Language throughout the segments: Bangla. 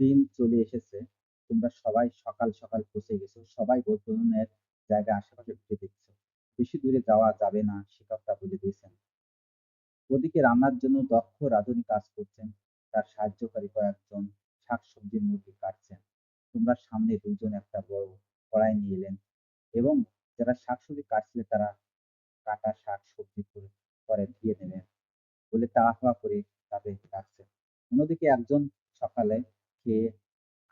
দিন চলে এসেছে। তোমরা সবাই সকাল সকাল পৌঁছে গেছো। সবাই ভোজনের জায়গায় আশেপাশে ঘুরে দেখছ। বেশি দূরে যাওয়া যাবে না শিক্ষকরা বলে দিয়েছেন। ওদিকে রান্নার জন্য দক্ষ রাঁধুনি কাজ করছেন। তার সাহায্যকারী কয়েকজন শাকসবজির মুরগি কাটছেন। তোমরা সামনে দুজন একটা বড় কড়াই নিয়ে এলেন এবং যারা শাকসবজি কাটছিলে তারা কাটা শাক সবজি করে দিয়ে নেবেন বলে তাড়াহুড়া করে তাদের ডাকছেন। অন্যদিকে একজন সকালে খেয়ে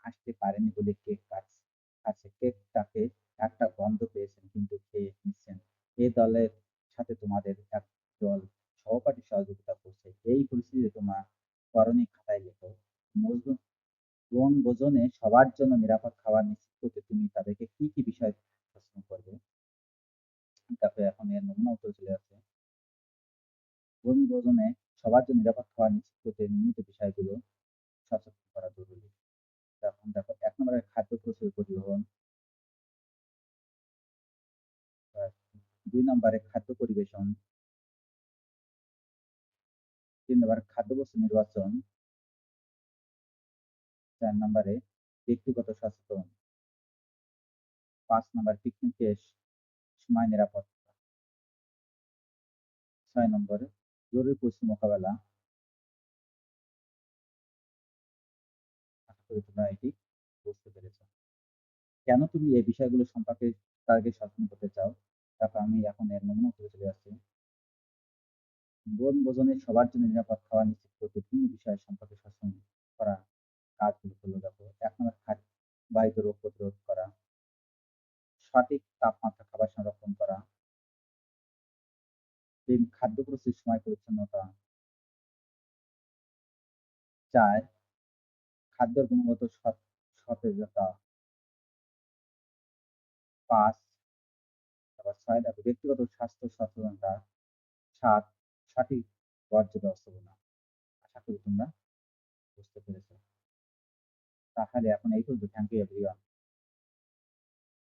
আসতে পারেনি বলে কেক কাটছে। কেকটাকে একটা গন্ধ পেয়েছেন কিন্তু খেয়ে নিচ্ছেন। এ দলের সাথে তোমাদের এক দল সহপাঠী সহযোগিতা করছে। এই পরিস্থিতিতে তোমার করণিক খাতায় লেখো। বন ভোজনে সবার জন্য নিরাপদ খাবার নিশ্চিত করতে তুমি তাদেরকে কি কি বিষয় প্রশ্ন করবে? তারপরে এখন এর নমুনা উত্তর চলে আসছে বন ভোজনে সবার জন্য নিরাপদ খাবার নিশ্চিত করতে নির্মিত বিষয়গুলো সচেতন করা জরুরি। এখন দেখো, এক নম্বরের খাদ্য প্রচুর পরিবহন। দুই নম্বরে খাদ্য পরিবেশন। তিন নম্বর খাদ্যবস্তু নির্বাচন। চার নম্বরে ব্যক্তিগত সচেতন। পাঁচ নম্বর পিকনিকের সময় নিরাপত্তা। ছয় নম্বর জরুরি পরিস্থিতি মোকাবেলা। তোমরা এটি বুঝতে পেরেছ। কেন তুমি এই বিষয়গুলো সম্পর্কে তাদেরকে সচেতন করতে চাও? তারপর আমি এখন এর নমুনা করে চলে আসছি। বন ভোজনে সবার জন্য নিরাপদ খাওয়া নিশ্চিত করতে বিভিন্ন বিষয় সম্পর্কে সচেতন করা কাজগুলো হলো দেখো, এক নম্বর খাদ্য বায়ু রোগ প্রতিরোধ করা। সঠিক তাপমাত্রা খাদ্য প্রস্তুতির সময় পরিচ্ছন্নতা চার খাদ্যের গুণগত সতেজতা পাঁচ, তারপর ছয় দেখো ব্যক্তিগত স্বাস্থ্য সচেতনতা সাত, সঠিক বর্জ্য ব্যবস্থাপনা। আশা করি তোমরা বুঝতে পেরেছ। তাহলে এখন এই পর্যন্ত। Thank you everyone